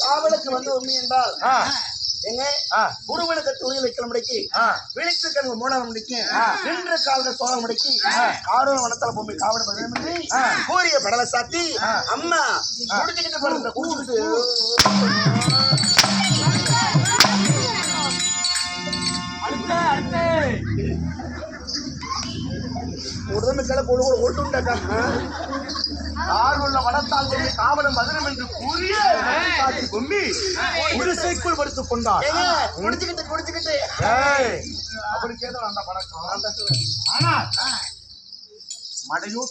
காவலுக்கு வந்து உண்மை என்றால் எங்க? குருவனுக்கு துணி வைக்கிற முடிக்கு. விழித்து கண்கள் மூணாம் முடிக்கு நின்று கால்கள் சோழ முடிக்கு காரூர் வனத்தல பொம்மை பதினெண்டு கூறிய படலை சாத்தி அம்மா குடிச்சுக்கிட்டு போறது குடிச்சுக்கிட்டு உடம்பு கொடு கொடு ஆறுள்ள வளர்த்தால் காவலம் மதுரம் என்று கூறிய குடிசைக்குள் படுத்துக் கொண்டார். அந்த பழக்கம். பெய்யும்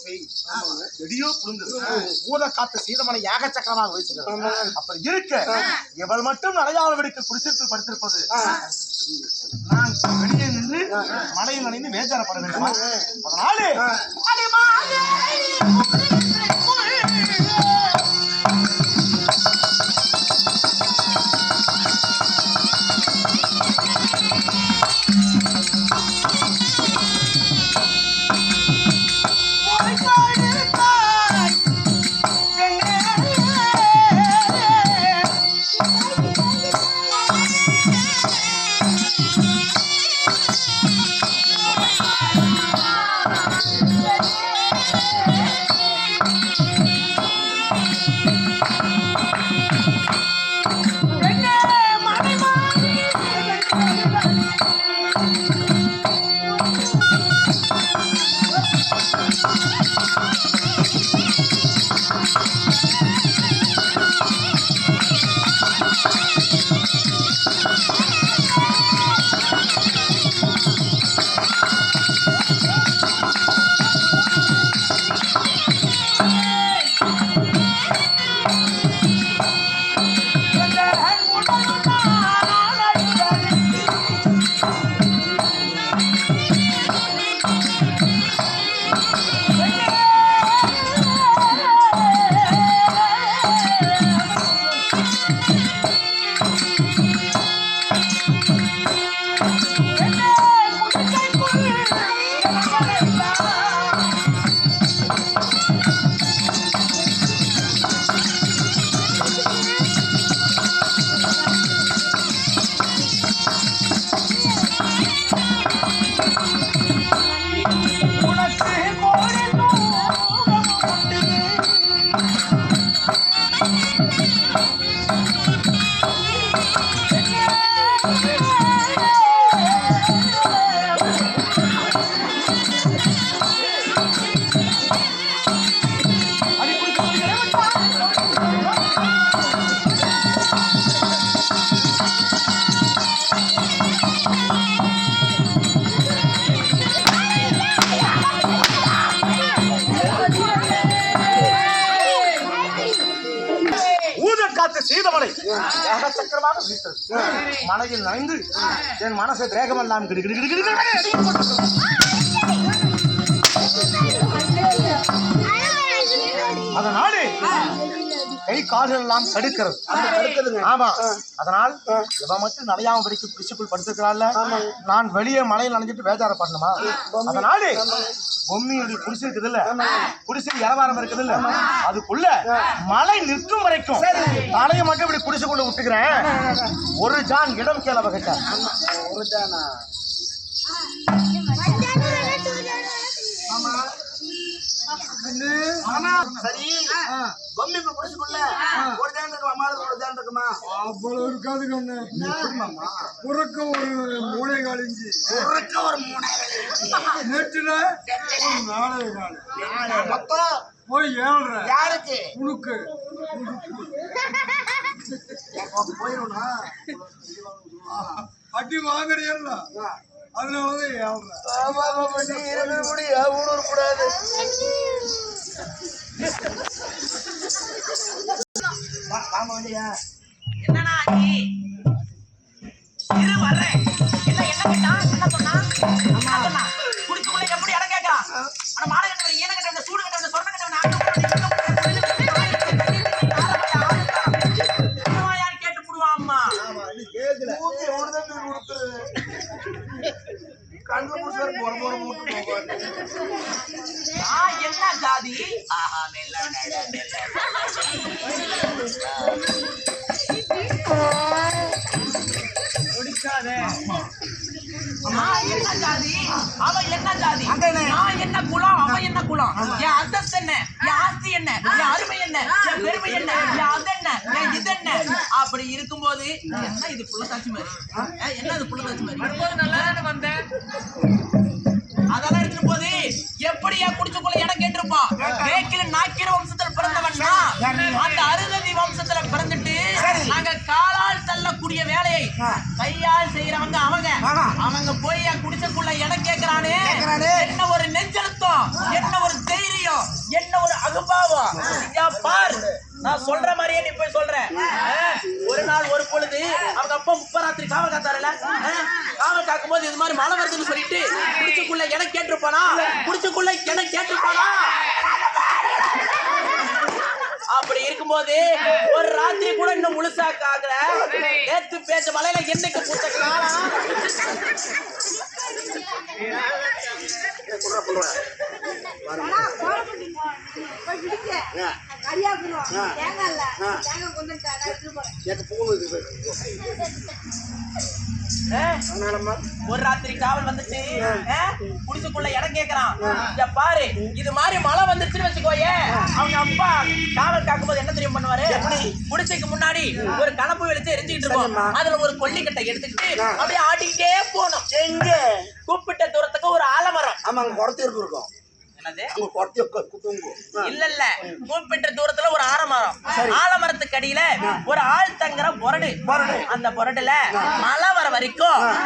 செடியோ புழுங்குது. ஊத காத்து சீதமனை யாக சக்கரமாக வச்சிருக்கிறது அப்ப இருக்க இவள் மட்டும் நடையாள வெடிக்க குடிசைக்குள் படுத்திருப்பது? நான் வெளியே மழையில் நனைந்து வேஜாரப்பட வேண்டுமா அதனாலே காத்து சீதமலை சக்கரமாக வீசது மலையில் நனைந்து என் மனசை தேகமெல்லாம் கிடு கை கால்கள் எல்லாம் தடுக்குதுங்க. ஆமா. அதனால் இவ மட்டும் நனையாம படிக்க பிடிச்சுக்குள் படுத்துக்கிறாள்ல நான் வெளியே மலையில் நனைஞ்சிட்டு வேஜார பண்ணணுமா அதனாலே பொம்மியுடைய குடிசை இருக்குது இல்ல குடிசை இலவாரம் இருக்குது இல்ல அதுக்குள்ள மழை நிற்கும் வரைக்கும் தலையை மட்டும் இப்படி குடிசைக்குள்ள விட்டுக்கிறேன். ஒரு ஜான் இடம் கேள வகிட்ட ஆமா. சரி. பொம்மை இப்ப குடிச்சுக்குள்ள. ஒரு ஜான் இருக்குமா? ஒரு ஜான் இருக்குமா? அவ்வளவு இருக்காது கண்ணு? புறக்க ஒரு மூளை காலிஞ்சி ஒருக்க ஒரு மூணு நெட்டுல ஒரு நாளை காலு மொத்தம் போய் ஏழ்ற யாருக்கு? உனக்கு. போயிடும்னா அடி வாங்குறியல்ல. அதனாலதான் ஏழ்ற கூடாது வா- வாமா வண்டியா என்னண்ணா ஆச்சு? இரு வர்றேன். இல்ல, என்ன கேட்டான்? என்ன சொன்னான்? என்ன சொன்னான்? குடிச்சுக்குள்ள எப்படி இடம் கேட்கான்? ஆனா மாலை கட்டவன், ஈன கட்டவன், சூடு கட்டவன், சொர்ண கட்டவன், ஆட்டு கட்டவன், இங்க கட்டவன், புல்லு கட்டவன், ஆடு ஜாதி அவன் என்ன ஜாதி? அங்க என்ன? நான் என்ன குலம் அவன் என்ன குலம்? என் அந்தஸ்து என்ன? என் ஆஸ்தி என்ன? என் அருமை என்ன? என் பெருமை என்ன? என் அது என்ன? என் இது என்ன? அப்படி இருக்கும்போது என்ன இது புள்ளத்தாச்சி மாதிரி? என்ன இது புள்ளத்தாச்சி மாதிரி? வரும்போது நல்லா வந்தேன்? வேலையை கையால் செய்யறவங்க அவங்க. அவங்க போய் என் குடிசைக்குள்ள இடம் கேக்குறானே. என்ன ஒரு நெஞ்செழுத்தம் என்ன ஒரு தைரியம் என்ன ஒரு அகுபாவம் இங்க பார். நான் சொல்ற மாதிரியே நீ போய் சொல்ற. ஒரு நாள் ஒரு பொழுது அவங்க அப்பா முப்பராத்திரி காவல் காத்தாருல காவல் காக்கும் போது இது மாதிரி மழை வருதுன்னு சொல்லிட்டு குடிச்சுக்குள்ள இடம் கேட்டிருப்பானா? குடிச்சுக்குள்ள இடம் கேட்டிருப்பானா? அப்படி இருக்கும்போது ஒரு ராத்திரி கூட இன்னும் முழுசா காக்கல நேத்து பேச்ச மலையில என்னைக்கு பூத்த காலம் எனக்கு பூணு ஒரு ராத்திரி காவல் வந்துட்டு ஆ? குடிசுக்குள்ள இடம் கேக்குறான். இங்க பாரு இது மாதிரி மழை வந்துச்சுன்னு வச்சுக்கோயே. அவங்க அப்பா காவல் காக்கும்போது என்ன தெரியும் பண்ணுவாரு? குடிசைக்கு முன்னாடி ஒரு கலப்பு வெளிச்சு எரிஞ்சுக்கிட்டு இருக்கும். அதுல ஒரு கொல்லிக்கட்டை எடுத்துக்கிட்டு அப்படியே ஆட்டிக்கிட்டே போகணும். எங்க? கூப்பிட்ட தூரத்துக்கு ஒரு ஆலமரம். ஆமா அங்க குறத்தி இருக்கு இருக்கும். இல்ல இல்ல கூப்பிட்ட தூரத்துல ஒரு ஆலமரம். ஆலமரத்துக்கு அடியில ஒரு ஆள் தங்குற பொரடு. அந்த பொரடுல மழை வர வரைக்கும்